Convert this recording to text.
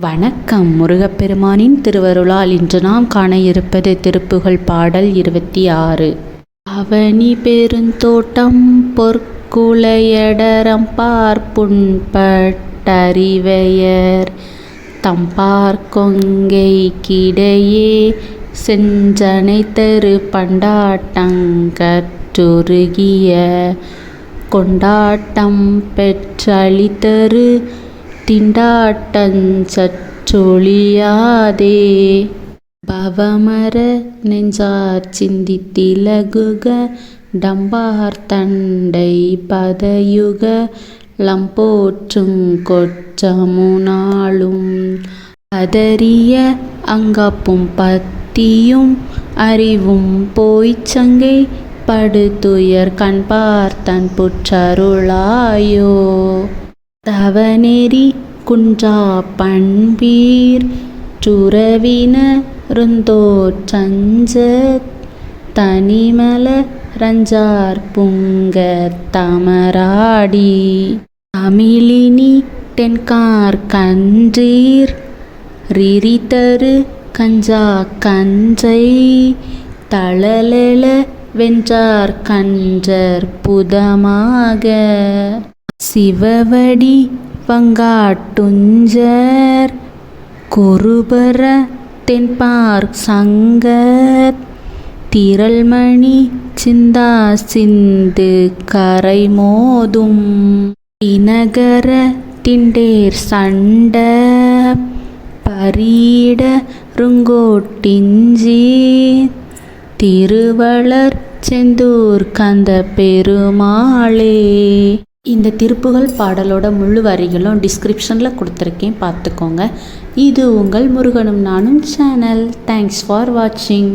வணக்கம். முருகப்பெருமானின் திருவருளால் இன்று நாம் காண இருப்பது திருப்புகழ் பாடல் இருபத்தி ஆறு. அவனி பெருந்தோட்டம் பொற்குலையடரம் பார்ப்புண்பட்டறிவையர் தம்பார் கொங்கை கிடையே செஞ்சனை தரு பண்டாட்டங்கற்றுருகிய கொண்டாட்டம் பெற்றளித்தரு திண்டாட்டஞ்சற்றொழியாதே பவமர நெஞ்சார் சிந்தித்திலகுக டம்பார் தண்டை பதயுக லம்போற்றும் கொற்றமுனாளும் பதறிய அங்கப்பும் பத்தியும் அறிவும் போய்ச் சங்கை படுதுயர் கண்பார்த்தன் புற்றருளாயோ. தவநெறி குன்றா பண்பீர் சுரவின ருந்தோற் தனிமல ரஞ்சார் புங்க தமராடி. தமிழினி தென்கார் கன்றீர் ரிரிதரு கஞ்சா கஞ்சை தளலெழ வென்றார் கன்றர் புதமாக. சிவவடி பங்காட்டுஞ்சர் குருபர தென்பார் சங்கத் திரள்மணி சிந்தா சிந்து கரைமோதும் தினகர திண்டேர் சண்ட பரீட ருங்கோட்டிஞ்சி திருவளர் செந்தூர் கந்த பெருமாளே. இந்த திருப்புகழ் பாடலோட முழு வரிகளும் டிஸ்கிரிப்ஷனில் கொடுத்துருக்கேன். பார்த்துக்கோங்க. இது உங்கள் முருகனும் நானும் சேனல் தேங்க்ஸ் ஃபார் வாட்சிங்